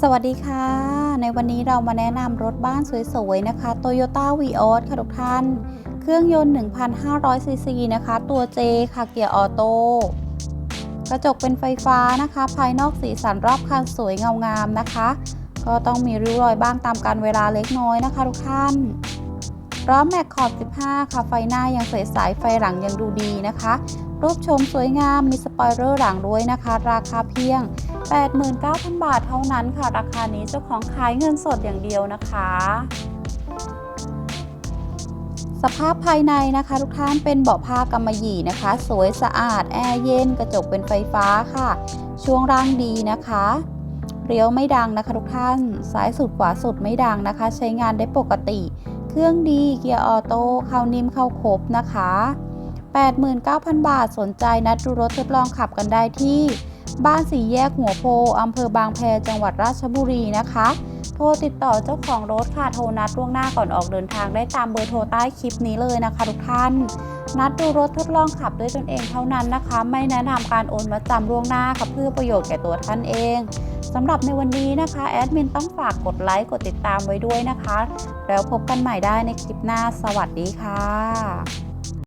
สวัสดีค่ะ ในวันนี้เรามาแนะนำรถบ้านสวยๆ นะคะ Toyota v ีออค่ะทุกท่าน เครื่องยนต์ 1,500 ซีซีนะคะ ตัว J ค่ะเกียร์ออโต้กระจกเป็นไฟฟ้านะคะ ภายนอกสีสันรอบคันสวยเงางามนะคะ ก็ต้องมีริ้วรอยบ้างตามการเวลาเล็กน้อยนะคะทุกท่านล้อแม็กขอบ 15 ค่ะ ไฟหน้ายังใสๆไฟหลังยังดูดีนะคะ รูปชมสวยงาม มีสปอยเลอร์หลังด้วยนะคะ ราคาเพียง 89,000 บาทเท่านั้นค่ะ ราคานี้เจ้าของขายเงินสดอย่างเดียวนะคะ สภาพภายในนะคะ ทุกท่านเป็นเบาะผ้ากำมะหยี่นะคะ สวยสะอาดแอร์เย็นกระจกเป็นไฟฟ้าค่ะ ช่วงร่างดีนะคะเลี้ยวไม่ดังนะคะทุกท่าน ซ้ายสุดขวาสุดไม่ดังนะคะ ใช้งานได้ปกติ เครื่องดีเกียร์ออโต้เข้านิ่มเข้าครบนะคะ 89,000 บาทสนใจนัดดูรถทดลองขับกันได้ที่ บ้านสีแยกหัวโพอำเภอบางแพจังหวัดราชบุรีนะคะ โทรติดต่อเจ้าของรถค่ะ โทรนัดล่วงหน้าก่อนออกเดินทางได้ตามเบอร์โทรใต้คลิปนี้เลยนะคะ ทุกท่าน นัดดูรถทดลองขับด้วยตนเองเท่านั้นนะคะ ไม่แนะนำการโอนมาจำล่วงหน้าค่ะเพื่อประโยชน์แก่ตัวท่านเองสำหรับในวันนี้นะคะแอดมินต้องฝากกดไลค์กดติดตามไว้ด้วยนะคะ แล้วพบกันใหม่ได้ในคลิปหน้า สวัสดีค่ะ